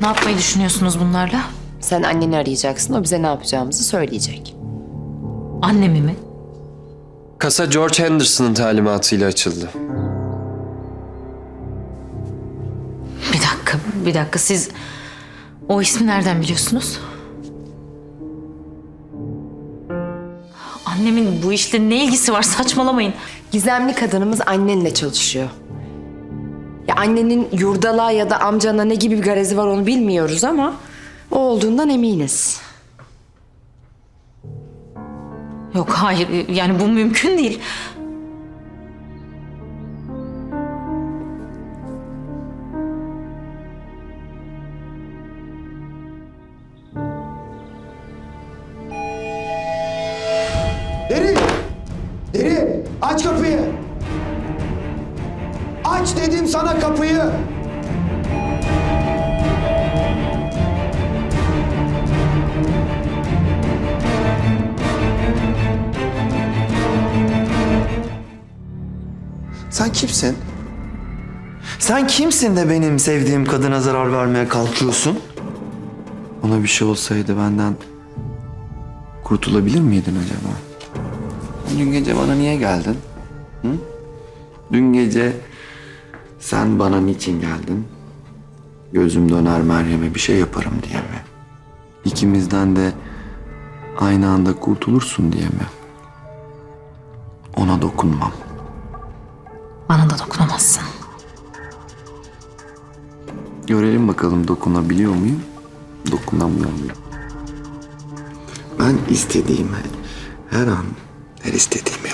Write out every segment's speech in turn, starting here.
Ne yapmayı düşünüyorsunuz bunlarla? Sen anneni arayacaksın, o bize ne yapacağımızı söyleyecek. Annemi mi? Kasa George Henderson'ın talimatıyla açıldı. Bir dakika, bir dakika. Siz o ismi nereden biliyorsunuz? Annemin bu işle ne ilgisi var? Saçmalamayın. Gizemli kadınımız annenle çalışıyor. Annenin yurdala ya da amcana ne gibi bir garezi var onu bilmiyoruz ama o olduğundan eminiz. Yok hayır yani bu mümkün değil. Deri! Deri! Aç kapıyı! Aç dedim sana kapıyı! Sen kimsin? Sen kimsin de benim sevdiğim kadına zarar vermeye kalkıyorsun? Ona bir şey olsaydı benden kurtulabilir miydin acaba? Dün gece bana niye geldin? Hı? Dün gece sen bana niçin geldin? Gözüm döner Meryem'e bir şey yaparım diye mi? İkimizden de aynı anda kurtulursun diye mi? Ona dokunmam. Bana da dokunamazsın. Görelim bakalım dokunabiliyor muyum? Dokunamıyor muyum? Ben istediğimi her an her istediğimi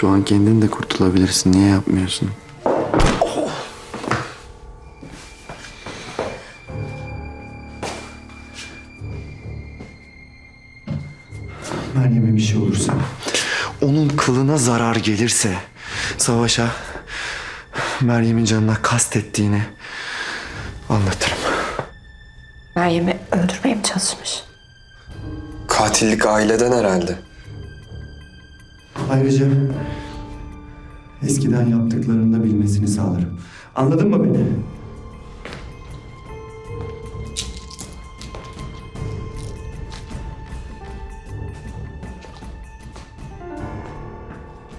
Şu an kendin de kurtulabilirsin. Niye yapmıyorsun? Meryem'e bir şey olursa, onun kılına zarar gelirse, savaşa Meryem'in canına kastettiğini anlatırım. Meryem'i öldürmeye mi çalışmış? Katillik aileden herhalde. Ayrıca eskiden yaptıklarını da bilmesini sağlarım. Anladın mı beni?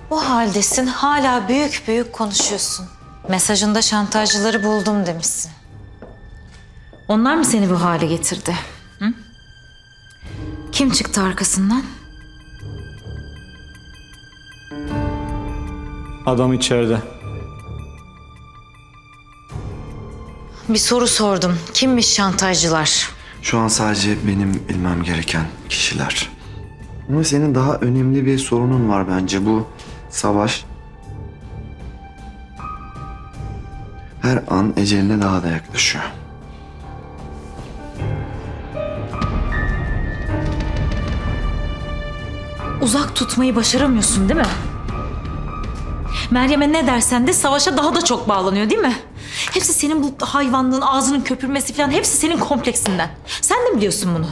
Bu haldesin hala büyük büyük konuşuyorsun. Mesajında şantajcıları buldum demişsin. Onlar mı seni bu hale getirdi? Hı? Kim çıktı arkasından? Adam içeride. Bir soru sordum. Kimmiş şantajcılar? Şu an sadece benim bilmem gereken kişiler. Ama senin daha önemli bir sorunun var bence bu savaş. Her an eceline daha da yaklaşıyor. Uzak tutmayı başaramıyorsun değil mi? Meryem'e ne dersen de savaşa daha da çok bağlanıyor değil mi? Hepsi senin bu hayvanlığın, ağzının köpürmesi falan hepsi senin kompleksinden. Sen de biliyorsun bunu.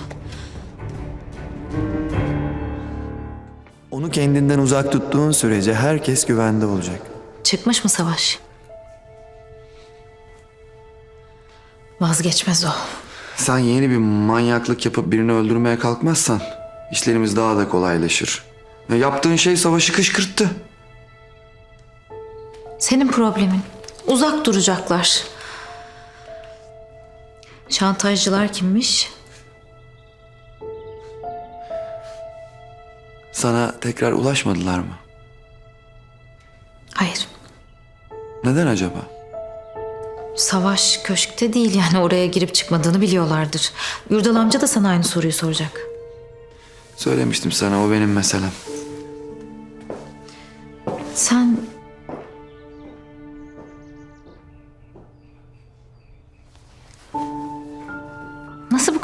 Onu kendinden uzak tuttuğun sürece herkes güvende olacak. Çıkmış mı savaş? Vazgeçmez o. Sen yeni bir manyaklık yapıp birini öldürmeye kalkmazsan işlerimiz daha da kolaylaşır. Ya yaptığın şey savaşı kışkırttı. Senin problemin. Uzak duracaklar. Şantajcılar kimmiş? Sana tekrar ulaşmadılar mı? Hayır. Neden acaba? Savaş köşkte değil yani oraya girip çıkmadığını biliyorlardır. Yurdal amca da sana aynı soruyu soracak. Söylemiştim sana o benim meselem.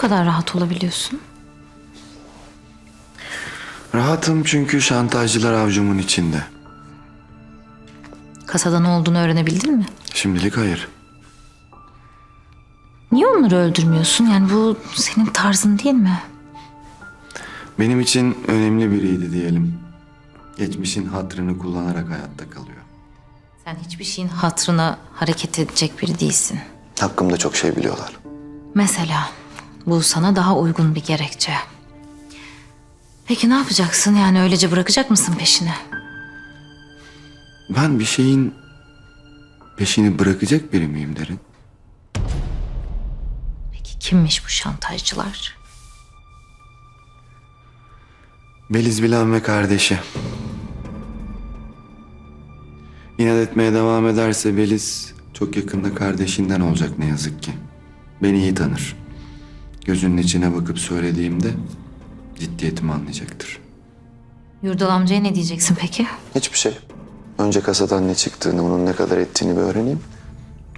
Kadar rahat olabiliyorsun? Rahatım çünkü şantajcılar avcumun içinde. Kasada ne olduğunu öğrenebildin mi? Şimdilik hayır. Niye onları öldürmüyorsun? Yani bu senin tarzın değil mi? Benim için önemli biriydi diyelim. Geçmişin hatırını kullanarak hayatta kalıyor. Sen hiçbir şeyin hatrına hareket edecek biri değilsin. Hakkımda çok şey biliyorlar. Mesela bu sana daha uygun bir gerekçe. Peki ne yapacaksın? Yani öylece bırakacak mısın peşine? Ben bir şeyin peşini bırakacak biri miyim derin? Peki kimmiş bu şantajcılar? Beliz Bilan ve kardeşi. İnat etmeye devam ederse Beliz çok yakında kardeşinden olacak ne yazık ki. Beni iyi tanır. Gözünün içine bakıp söylediğimde ciddiyetimi anlayacaktır. Yurdal amcaya ne diyeceksin peki? Hiçbir şey. Önce kasadan ne çıktığını, onun ne kadar ettiğini bir öğreneyim.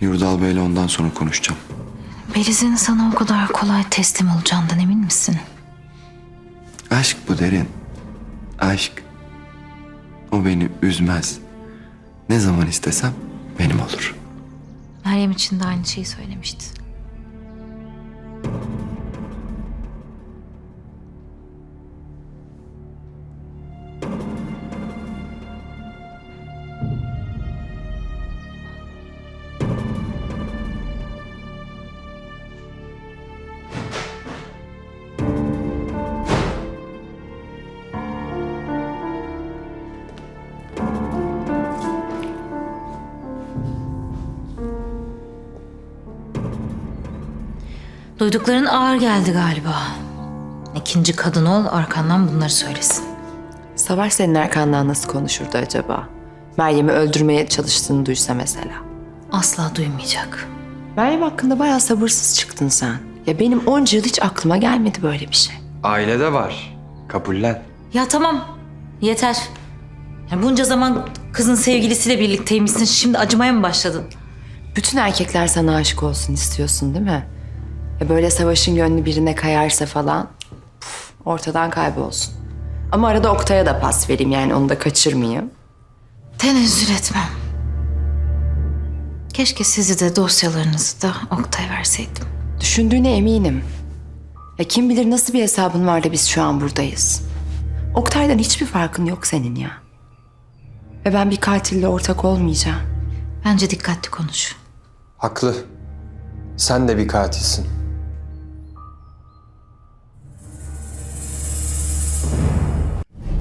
Yurdal Bey'le ondan sonra konuşacağım. Beliz'in sana o kadar kolay teslim olacağından emin misin? Aşk bu derin. Aşk. O beni üzmez. Ne zaman istesem benim olur. Meryem için de aynı şeyi söylemişti. Duydukların ağır geldi galiba. İkinci kadın ol arkandan bunları söylesin. Savaş senin arkandan nasıl konuşurdu acaba? Meryem'i öldürmeye çalıştığını duysa mesela. Asla duymayacak. Meryem hakkında bayağı sabırsız çıktın sen. Ya benim onca yıl hiç aklıma gelmedi böyle bir şey. Ailede var. Kabullen. Ya tamam. Yeter. Ya bunca zaman kızın sevgilisiyle birlikteymişsin. Şimdi acımaya mı başladın? Bütün erkekler sana aşık olsun istiyorsun değil mi? Ya böyle savaşın gönlü birine kayarsa falan puf, ortadan kaybolsun. Ama arada Oktay'a da pas vereyim yani onu da kaçırmayayım. Tenezzül etmem. Keşke sizi de dosyalarınızı da Oktay'a verseydim. Düşündüğüne eminim. Ya kim bilir nasıl bir hesabın var da biz şu an buradayız. Oktay'dan hiçbir farkın yok senin ya. Ve ben bir katille ortak olmayacağım. Bence dikkatli konuş. Haklı. Sen de bir katilsin.